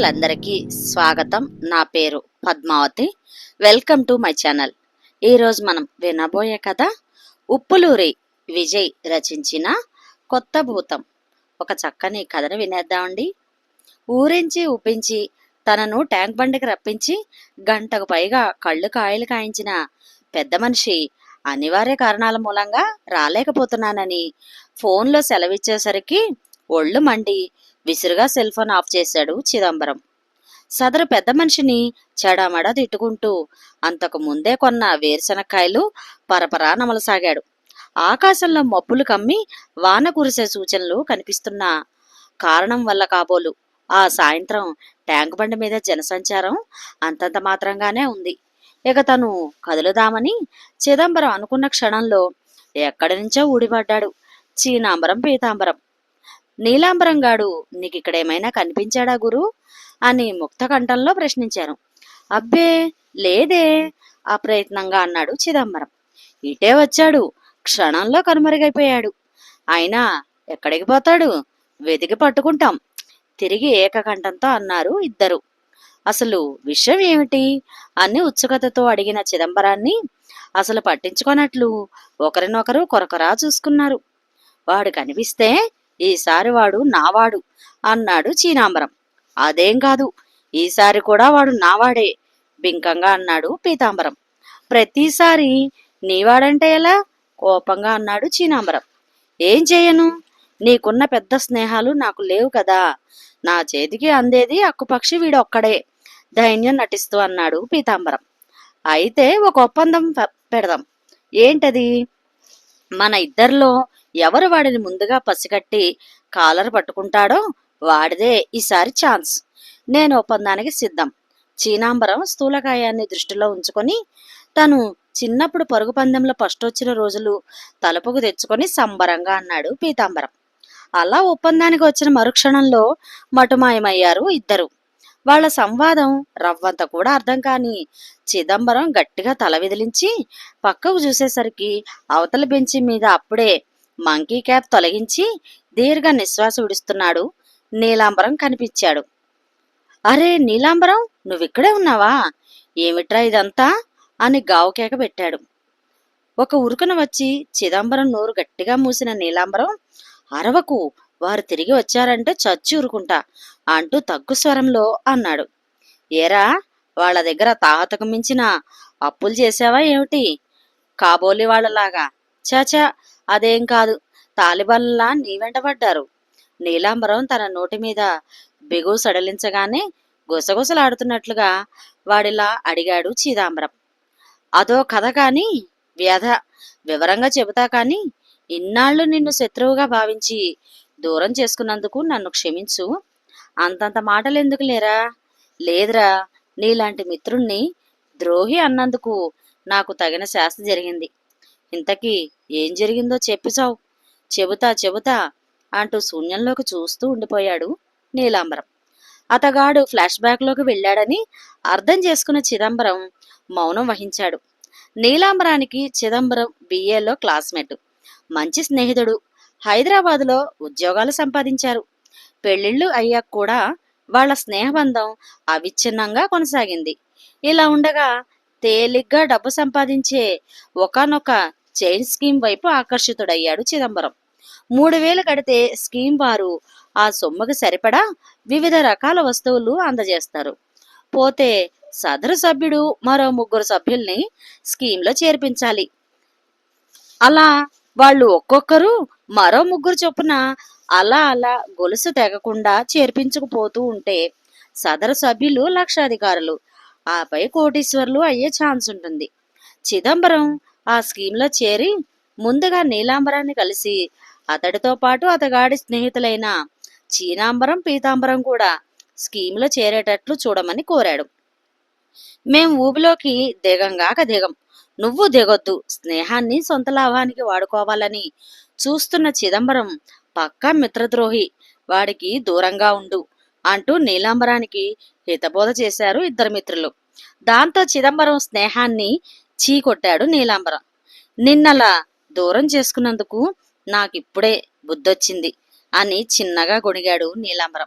మిత్రులందరికీ స్వాగతం. నా పేరు Padmavati. Welcome to my channel. ఈరోజు మనం వినబోయే కథ ఉప్పులూరి విజయ్ రచించిన కొత్త భూతం. ఒక చక్కని కథను వినేద్దామండి. ఊరించి ఉప్పించి తనను ట్యాంక్ బండికి రప్పించి గంటకు పైగా కళ్ళు కాయలు కాయించిన పెద్ద మనిషి అనివార్య కారణాల మూలంగా రాలేకపోతున్నానని ఫోన్లో సెలవిచ్చేసరికి ఒళ్ళు మండి విసురుగా సెల్ ఫోన్ ఆఫ్ చేశాడు చిదంబరం. సదరు పెద్ద మనిషిని చెడమడ తిట్టుకుంటూ అంతకు ముందే కొన్న వేరుశనక్కాయలు పరపరా నమలసాగాడు. ఆకాశంలో మబ్బులు కమ్మి వాన కురిసే సూచనలు కనిపిస్తున్న కారణం వల్ల కాబోలు. ఆ సాయంత్రం ట్యాంక్ బండి మీద జనసంచారం అంతంత మాత్రంగానే ఉంది. ఇక తను కదులుదామని చిదంబరం అనుకున్న క్షణంలో ఎక్కడి నుంచో ఊడిపడ్డాడు. చీనాంబరం పీతాంబరం. నీలాంబరం గాడు నీకు ఇక్కడ ఏమైనా కనిపించాడా గురు? అని ముక్త కంఠంలో ప్రశ్నించాను అబ్బే లేదే అప్రయత్నంగా అన్నాడు చిదంబరం. ఇటే వచ్చాడు క్షణంలో కనుమరుగైపోయాడు. అయినా ఎక్కడికి పోతాడు? వెతికి పట్టుకుంటాం. తిరిగి ఏకకంఠంతో అన్నారు ఇద్దరు. అసలు విషయం ఏమిటి? అని ఉత్సుకతతో అడిగిన చిదంబరాన్ని అసలు పట్టించుకోనట్లు ఒకరినొకరు కొరకరా చూసుకున్నారు. వాడు కనిపిస్తే ఈసారి వాడు నావాడు అన్నాడు చీనాంబరం అదేం కాదు ఈసారి కూడా వాడు నావాడే బింకంగా అన్నాడు పీతాంబరం. ప్రతిసారి నీవాడంటే ఎలా? కోపంగా అన్నాడు చీనాంబరం ఏం చేయను నీకున్న పెద్ద స్నేహాలు నాకు లేవు కదా. నా చేతికి అందేది అక్కుపక్షి వీడొక్కడే దైన్యం నటిస్తూ అన్నాడు పీతాంబరం. అయితే ఒక ఒప్పందం పె- పెడదాం. ఏంటది? మన ఇద్దరిలో ఎవరు వాడిని ముందుగా పసిగట్టి కాలర్ పట్టుకుంటాడో వాడిదే ఈసారి ఛాన్స్. నేను ఒప్పందానికి సిద్ధం. చీనాంబరం స్థూలకాయాన్ని దృష్టిలో ఉంచుకొని తను చిన్నప్పుడు పరుగు పందెంలో ఫస్ట్ వచ్చిన రోజులు తలుపుకు తెచ్చుకొని సంబరంగా అన్నాడు పీతాంబరం. అలా ఒప్పందానికి వచ్చిన మరుక్షణంలో మటుమాయమయ్యారు ఇద్దరు. వాళ్ళ సంవాదం రవ్వంత కూడా అర్థం కాని చిదంబరం గట్టిగా తల విదిలించి పక్కకు చూసేసరికి అవతల బెంచి మీద అప్పుడే మంకీ క్యాప్ తొలగించి దీర్ఘ నిశ్వాస విడుస్తున్నాడు. నీలాంబరం కనిపించాడు. అరే నీలాంబరం నువ్విక్కడే ఉన్నావా? ఏమిట్రా ఇదంతా? అని గావుకేక పెట్టాడు. ఒక ఉరుకున వచ్చి చిదంబరం నోరు గట్టిగా మూసిన నీలాంబరం అరవకు వారు తిరిగి వచ్చారంటే చచ్చి ఉరుకుంటా అంటూ తగ్గు స్వరంలో అన్నాడు. ఏరా వాళ్ళ దగ్గర తాహతకు మించిన అప్పులు చేసావా ఏమిటి? కాబోలి వాళ్ళలాగా. చాచా అదేం కాదు. తాలిబన్లా నీ వెంటబడ్డారు. నీలాంబరం తన నోటి మీద బిగు సడలించగానే గుసగుసలాడుతున్నట్లుగా వాడిలా అడిగాడు చీదాంబరం. అదో కథ కాని వ్యధ వివరంగా చెబుతా కాని ఇన్నాళ్ళు నిన్ను శత్రువుగా భావించి దూరం చేసుకున్నందుకు నన్ను క్షమించు. అంతంత మాటలెందుకు లేరా? లేదురా నీలాంటి మిత్రుణ్ణి ద్రోహి అన్నందుకు నాకు తగిన శాస్త్ర జరిగింది. ఇంతకీ ఏం జరిగిందో చెప్పిచావు చెబుతా చెబుతా అంటూ శూన్యంలోకి చూస్తూ ఉండిపోయాడు నీలాంబరం. అతగాడు ఫ్లాష్ బ్యాక్లోకి వెళ్ళాడని అర్థం చేసుకున్న చిదంబరం మౌనం వహించాడు. నీలాంబరానికి చిదంబరం బిఏలో క్లాస్మేట్. మంచి స్నేహితుడు. హైదరాబాదులో ఉద్యోగాలు సంపాదించారు. పెళ్ళిళ్ళు అయ్యాక కూడా వాళ్ళ స్నేహబంధం అవిచ్ఛిన్నంగా కొనసాగింది. ఇలా ఉండగా తేలిగ్గా డబ్బు సంపాదించే ఒకనొక చైన్ స్కీమ్ వైపు ఆకర్షితుడయ్యాడు చిదంబరం. మూడు వేలు కడితే స్కీమ్ వారు ఆ సొమ్మకు సరిపడా వివిధ రకాల వస్తువులు అందజేస్తారు. పోతే సదరు సభ్యుడు మరో ముగ్గురు సభ్యుల్ని స్కీమ్లో చేర్పించాలి. అలా వాళ్ళు ఒక్కొక్కరు మరో ముగ్గురు చొప్పున అలా అలా గొలుసు తెగకుండా చేర్పించుకుపోతూ ఉంటే సదరు సభ్యులు లక్షాధికారులు ఆపై కోటీశ్వర్లు అయ్యే ఛాన్స్ ఉంటుంది. చిదంబరం ఆ స్కీమ్లో చేరి ముందుగా నీలాంబరాన్ని కలిసి అతడితో పాటు అతగాడి స్నేహితులైన చీనాంబరం పీతాంబరం కూడా స్కీమ్లో చేరేటట్లు చూడమని కోరాడు. మేం ఊబిలోకి దిగంగాక దిగం. నువ్వు దిగొద్దు. స్నేహాన్ని సొంత లాభానికి వాడుకోవాలని చూస్తున్న చిదంబరం పక్కా మిత్రద్రోహి వాడికి దూరంగా ఉండు అంటూ నీలాంబరానికి హితబోధ చేశారు ఇద్దరు మిత్రులు. దాంతో చిదంబరం స్నేహాన్ని చీ కొట్టాడు నీలాంబరం. నిన్నలా దూరం చేసుకున్నందుకు నాకిప్పుడే బుద్ధొచ్చింది అని చిన్నగా గొణిగాడు నీలాంబరం.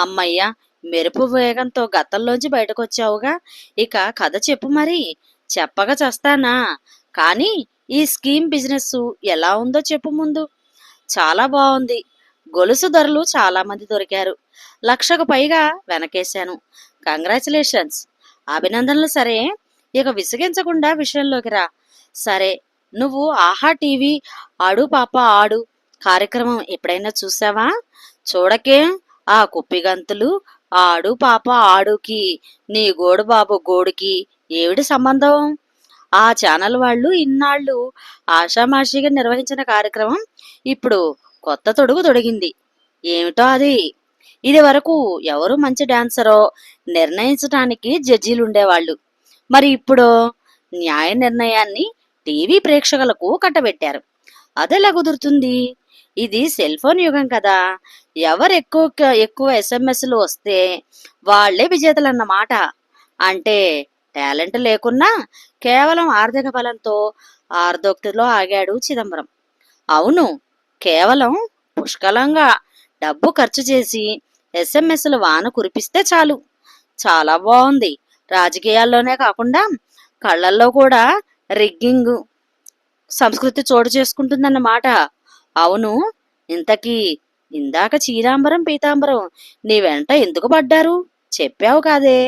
అమ్మయ్య మెరుపు వేగంతో గతంలోంచి బయటకొచ్చావుగా. ఇక కథ చెప్పు మరి. చెప్పగా చస్తానా? కానీ ఈ స్కీమ్ బిజినెస్ ఎలా ఉందో చెప్పు ముందు. చాలా బాగుంది గొలుసు ధరలు చాలామంది దొరికారు. లక్షకు పైగా వెనకేశాను. కంగ్రాచులేషన్స్. అభినందనలు సరే. ఇక విసిగించకుండా విషయంలోకి రా. సరే నువ్వు ఆహా టీవీ ఆడు పాప ఆడు. కార్యక్రమం ఎప్పుడైనా చూసావా? చూడకే ఆ కుప్పిగంతులు ఆడు పాప ఆడుకి నీ గోడు బాబు గోడుకి ఏమిటి సంబంధం? ఆ ఛానల్ వాళ్ళు ఇన్నాళ్ళు ఆషామాషిగా నిర్వహించిన కార్యక్రమం ఇప్పుడు కొత్త తొడుగు తొడిగింది. ఏమిటో అది? ఇది వరకు ఎవరు మంచి డాన్సరో నిర్ణయించడానికి జడ్జీలు ఉండేవాళ్ళు మరి ఇప్పుడు న్యాయ నిర్ణయాన్ని టీవీ ప్రేక్షకులకు కట్టబెట్టారు. అదెలా కుదురుతుంది? ఇది సెల్ ఫోన్ యుగం కదా. ఎవరు ఎక్కువ ఎక్కువ ఎస్ఎంఎస్లు వస్తే వాళ్ళే విజేతలు అన్నమాట అంటే టాలెంట్ లేకున్నా కేవలం ఆర్థిక బలంతో ఆర్దోక్తిలో ఆగాడు చిదంబరం. అవును కేవలం పుష్కలంగా డబ్బు ఖర్చు చేసి ఎస్ఎంఎస్లు వాన కురిపిస్తే చాలు. చాలా బాగుంది రాజకీయాల్లోనే కాకుండా కళ్ళల్లో కూడా రిగ్గింగ్ సంస్కృతి చోటు చేసుకుంటుందన్నమాట. అవును ఇంతకీ ఇందాక చీరాంబరం పీతాంబరం నీ వెంట ఎందుకు పడ్డారు? చెప్పావు కాదే.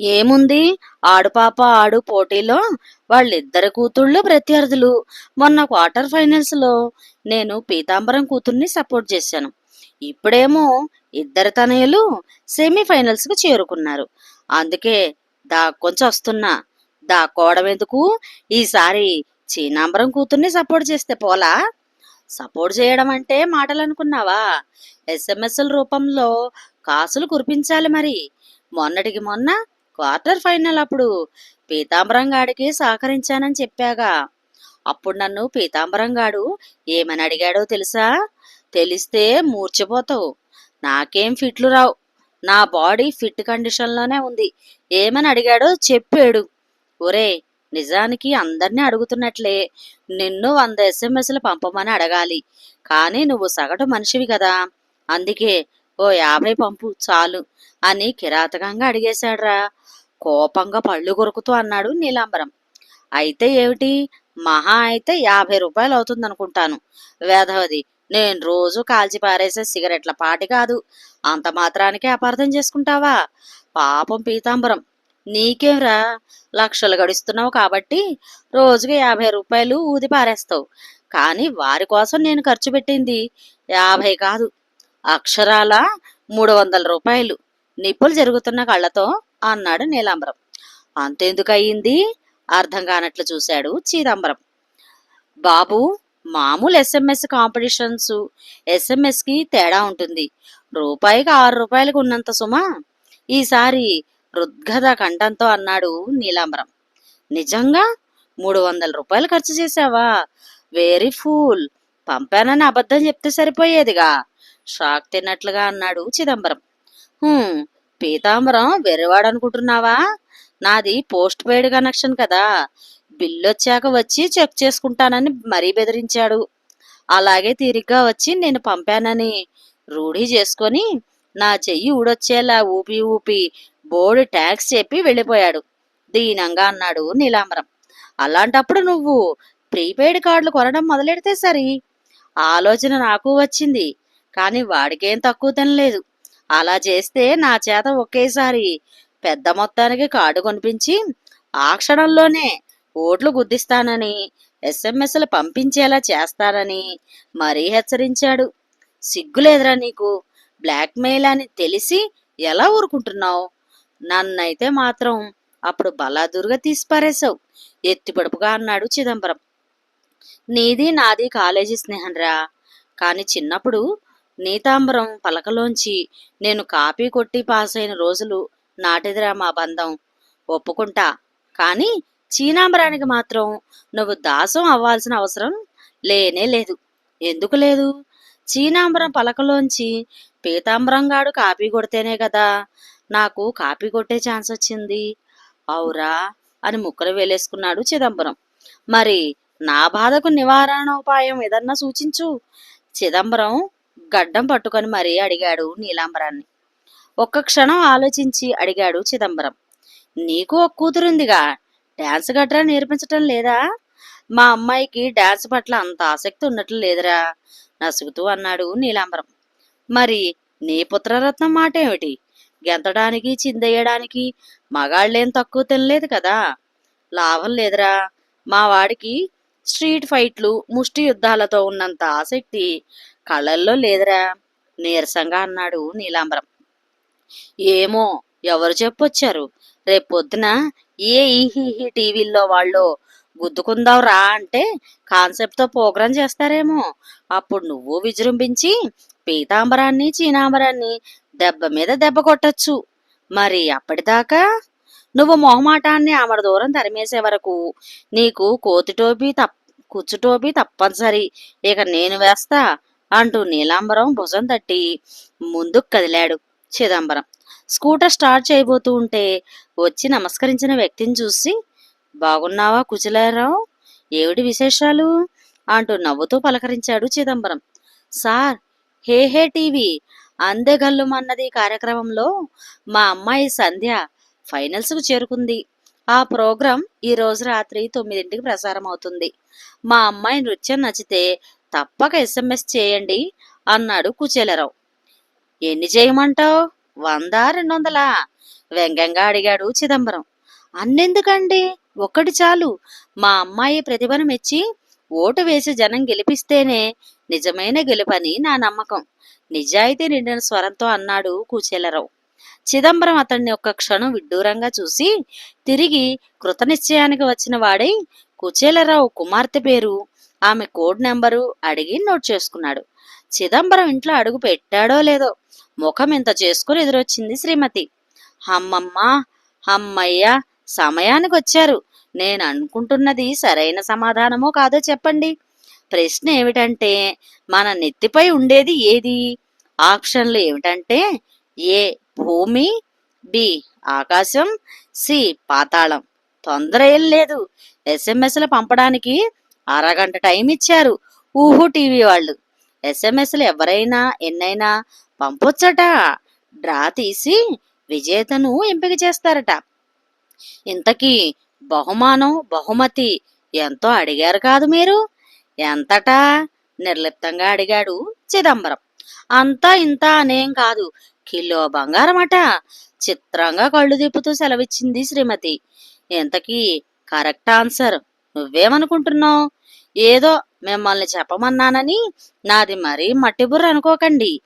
ఏముంది? ఆడుపాప ఆడు పోటీలో వాళ్ళిద్దరు కూతుళ్ళు ప్రత్యర్థులు. మొన్న క్వార్టర్ ఫైనల్స్లో నేను పీతాంబరం కూతుర్ని సపోర్ట్ చేశాను. ఇప్పుడేమో ఇద్దరు తనయులు సెమీఫైనల్స్కు చేరుకున్నారు. అందుకే దాక్కొంచి వస్తున్నా. దాక్కోవడం ఎందుకు? ఈసారి చీనాంబరం కూతుర్ని సపోర్ట్ చేస్తే పోలా? సపోర్ట్ చేయడం అంటే మాటలు అనుకున్నావా ఎస్ఎంఎస్ల రూపంలో కాసులు కురిపించాలి మరి. మొన్నటికి మొన్న క్వార్టర్ ఫైనల్ అప్పుడు పీతాంబరం గాడికి సహకరించానని చెప్పాగా. అప్పుడు నన్ను పీతాంబరం గాడు ఏమని అడిగాడో తెలుసా? తెలిస్తే మూర్చిపోతావు. నాకేం ఫిట్లు రావు. నా బాడీ ఫిట్ కండిషన్లోనే ఉంది. ఏమని అడిగాడో చెప్పాడు. ఒరే నిజానికి అందరినీ అడుగుతున్నట్లే. నిన్ను వంద ఎస్ఎంఎస్లు పంపమని అడగాలి. కానీ నువ్వు సగటు మనిషివి కదా. అందుకే ఓ యాభై పంపు చాలు అని కిరాతకంగా అడిగేశాడ్రా. కోపంగా పళ్ళు కొరుకుతూ అన్నాడు నీలాంబరం. అయితే ఏమిటి? మహా అయితే యాభై రూపాయలు అవుతుంది అనుకుంటాను వేధవది నేను రోజు కాల్చి పారేసే సిగరెట్ల పాటి కాదు. అంత మాత్రానికే అపార్థం చేసుకుంటావా? పాపం పీతాంబరం. నీకేంరా? లక్షలు గడుస్తున్నావు కాబట్టి రోజుకి యాభై రూపాయలు ఊది పారేస్తావు. కానీ వారి కోసం నేను ఖర్చు పెట్టింది యాభై కాదు. అక్షరాల మూడు వందల రూపాయలు. నిప్పులు జరుగుతున్న కళ్ళతో అన్నాడు నీలాంబరం. అంతెందుకయ్యింది? అర్థం కానట్లు చూశాడు చీదంబరం. బాబు మామూలు ఎస్ఎంఎస్ కాంపిటీషన్స్ ఎస్ఎంఎస్కి తేడా ఉంటుంది. రూపాయికి ఆరు రూపాయలకు ఉన్నంత సుమా? ఈసారి రుద్గద కంఠంతో అన్నాడు నీలాంబరం. నిజంగా? మూడు వందల రూపాయలు ఖర్చు చేశావా? వెరీ ఫూల్ పంపానని అబద్ధం చెప్తే సరిపోయేదిగా? షాక్ తిన్నట్లుగా అన్నాడు చిదంబరం. పీతాంబరం వెర్రివాడు అనుకుంటున్నావా నాది పోస్ట్ పెయిడ్ కనెక్షన్ కదా. బిల్లు వచ్చాక వచ్చి చెక్ చేసుకుంటానని మరీ బెదిరించాడు. అలాగే తీరిగ్గా వచ్చి నేను పంపానని రూఢీ చేసుకొని నా చెయ్యి ఊడొచ్చేలా ఊపి ఊపి బోర్డు ట్యాక్స్ చెప్పి వెళ్ళిపోయాడు. దీనంగా అన్నాడు నీలాంబరం. అలాంటప్పుడు నువ్వు ప్రీపెయిడ్ కార్డులు కొనడం మొదలెడితే సరి. ఆలోచన నాకు వచ్చింది. కానీ వాడికేం తక్కువ తినలేదు. అలా చేస్తే నా చేత ఒకేసారి పెద్ద మొత్తానికి కార్డు కొనిపించి ఆ క్షణంలోనే ఓట్లు గుద్దిస్తానని ఎస్ఎంఎస్లు పంపించేలా చేస్తానని మరీ హెచ్చరించాడు. సిగ్గులేదురా నీకు? బ్లాక్మెయిల్ అని తెలిసి ఎలా ఊరుకుంటున్నావు? నన్నైతే మాత్రం అప్పుడు బలాదురుగా తీసిపారేశావు ఎత్తిపడుపుగా అన్నాడు చిదంబరం. నీది నాది కాలేజీ స్నేహంరా కానీ చిన్నప్పుడు నీతాంబరం పలకలోంచి నేను కాపీ కొట్టి పాస్ అయిన రోజులు నాటిదిరా మా బంధం. ఒప్పుకుంటా కానీ చీనాంబరానికి మాత్రం నువ్వు దాసం అవ్వాల్సిన అవసరం లేనే లేదు. ఎందుకు లేదు? చీనాంబరం పలకలోంచి పీతాంబరంగాడు కాపీ కొడితేనే కదా నాకు కాపీ కొట్టే ఛాన్స్ వచ్చింది. అవురా అని ముక్కలు వేలేసుకున్నాడు చిదంబరం. మరి నా బాధకు నివారణోపాయం ఏదన్నా సూచించు. చిదంబరం గడ్డం పట్టుకొని మరీ అడిగాడు నీలాంబరాన్ని. ఒక్క క్షణం ఆలోచించి అడిగాడు చిదంబరం. నీకు ఒక కూతురుందిగా. డాన్స్ గట్రా నేర్పించటం లేదా? మా అమ్మాయికి డాన్స్ పట్ల అంత ఆసక్తి ఉన్నట్లు లేదురా నసుగుతూ అన్నాడు నీలాంబరం. మరి నీ పుత్రరత్నం మాట ఏమిటి గెంతడానికి చిందేయడానికి మగాళ్ళేం తక్కువ తినలేదు కదా? లాభం లేదురా. మా వాడికి స్ట్రీట్ ఫైట్లు ముష్టి యుద్ధాలతో ఉన్నంత ఆసక్తి కళ్ళల్లో లేదురా నీరసంగా అన్నాడు నీలాంబరం. ఏమో ఎవరు చెప్పొచ్చారు? రేపొద్దున ఏ ఈహీహీ టీవీల్లో వాళ్ళు గుద్దుకుందాం రా అంటే కాన్సెప్ట్తో ప్రోగ్రాం చేస్తారేమో. అప్పుడు నువ్వు విజృంభించి పీతాంబరాన్ని చీనాంబరాన్ని దెబ్బ మీద దెబ్బ కొట్టచ్చు. మరి అప్పటిదాకా నువ్వు మొహమాటాన్ని ఆమడ దూరం తరిమేసే వరకు నీకు కోతి టోపీ తప్ కుచ్చు టోపీ తప్పనిసరి. ఇక నేను వేస్తా అంటూ నీలాంబరం భుజం తట్టి ముందుకు కదిలాడు చిదంబరం. స్కూటర్ స్టార్ట్ చేయబోతూ ఉంటే వచ్చి నమస్కరించిన వ్యక్తిని చూసి బాగున్నావా కుచలారావు ఏమిటి విశేషాలు? అంటూ నవ్వుతూ పలకరించాడు Chidambaram. Sir hey hey TV అందెగల్లుమన్నది కార్యక్రమంలో మా అమ్మాయి సంధ్య ఫైనల్స్కు చేరుకుంది. ఆ ప్రోగ్రాం ఈ రోజు రాత్రి తొమ్మిదింటికి ప్రసారం అవుతుంది మా అమ్మాయి నృత్యం నచ్చితే తప్పక ఎస్ఎంఎస్ చేయండి అన్నాడు కుచేలరావు. ఎన్ని చేయమంటావు? వంద రెండు వందలా వ్యంగ్యంగా అడిగాడు చిదంబరం. అన్నెందుకండి? ఒక్కటి చాలు. మా అమ్మాయి ప్రతిభను మెచ్చి ఓటు వేసి జనం గెలిపిస్తేనే నిజమైన గెలుపని నా నమ్మకం. నిజాయితీ నిండిన స్వరంతో అన్నాడు కూచేలరావు. చిదంబరం అతన్ని ఒక్క క్షణం విడ్డూరంగా చూసి తిరిగి కృతనిశ్చయానికి వచ్చిన వాడై కుచేలరావు కుమార్తె పేరు ఆమె కోడ్ నెంబరు అడిగి నోట్ చేసుకున్నాడు. చిదంబరం ఇంట్లో అడుగు పెట్టాడో లేదో ముఖం ఇంత చేసుకుని ఎదురొచ్చింది శ్రీమతి. అమ్మమ్మ అమ్మయ్య సమయానికి వచ్చారు నేను అనుకుంటున్నది సరైన సమాధానమో కాదో చెప్పండి. ప్రశ్న ఏమిటంటే మన నెత్తిపై ఉండేది ఏది? ఆప్షన్లు ఏమిటంటే ఏ భూమి బి ఆకాశం సి పాతాళం. తొందర ఏం లేదు. ఎస్ఎంఎస్లు పంపడానికి అరగంట టైం ఇచ్చారు ఊహు టీవీ వాళ్ళు. ఎస్ఎంఎస్లు ఎవరైనా ఎన్నైనా పంపొచ్చట. డ్రా తీసి విజేతను ఎంపిక చేస్తారట. ఇంతకీ బహుమానం బహుమతి ఎంతో అడిగారు కాదు మీరు? ఎంతటా? నిర్లిప్తంగా అడిగాడు చిదంబరం. అంతా ఇంత అనేం కాదు. కిలో బంగారమట చిత్రంగా కళ్ళు తిప్పుతూ సెలవిచ్చింది శ్రీమతి. ఇంతకీ కరెక్ట్ ఆన్సర్ నువ్వేమనుకుంటున్నావు? ఏదో మిమ్మల్ని చెప్పమన్నానని నాది మరీ మట్టి బుర్ర అనుకోకండి.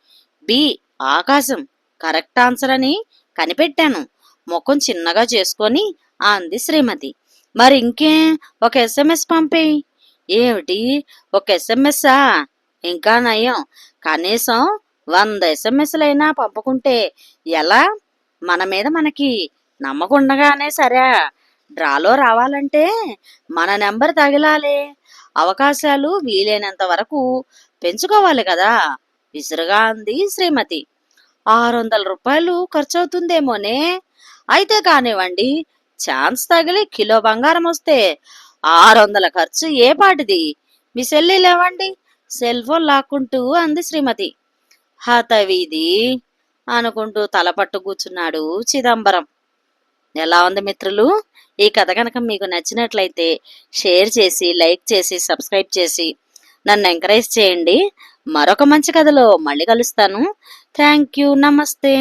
బి ఆకాశం. కరెక్ట్ ఆన్సర్ అని కనిపెట్టాను. ముఖం చిన్నగా చేసుకొని అంది శ్రీమతి. మరి ఇంకే ఒక ఎస్ఎంఎస్ పంపేయి ఏమిటి? ఒక ఎస్ఎంఎస్సా ఇంకా నయం. కనీసం వంద ఎస్ఎంఎస్లైనా పంపుకుంటే ఎలా? మన మీద మనకి నమ్మకుండగానే సరే. డ్రాలో రావాలంటే మన నెంబర్ తగిలాలి. అవకాశాలు వీలైనంత వరకు పెంచుకోవాలి కదా? విసురుగా అంది శ్రీమతి. ఆరు వందల రూపాయలు ఖర్చు అవుతుందేమోనే అయితే కానివ్వండి ఛాన్స్ తగిలి కిలో బంగారం వస్తే ఆరు వందల ఖర్చు ఏ పాటిది? మీ సెల్లి లేవండి సెల్ ఫోన్ లాక్కుంటూ అంది శ్రీమతి. హతవీది అనుకుంటూ తలపట్టు కూర్చున్నాడు చిదంబరం. ఎలా ఉంది మిత్రులు? ఈ కథ కనుక మీకు నచ్చినట్లయితే షేర్ చేసి లైక్ చేసి సబ్స్క్రైబ్ చేసి నన్ను ఎంకరేజ్ చేయండి. మరొక మంచి కథలో మళ్ళీ కలుస్తాను. థ్యాంక్ యూ నమస్తే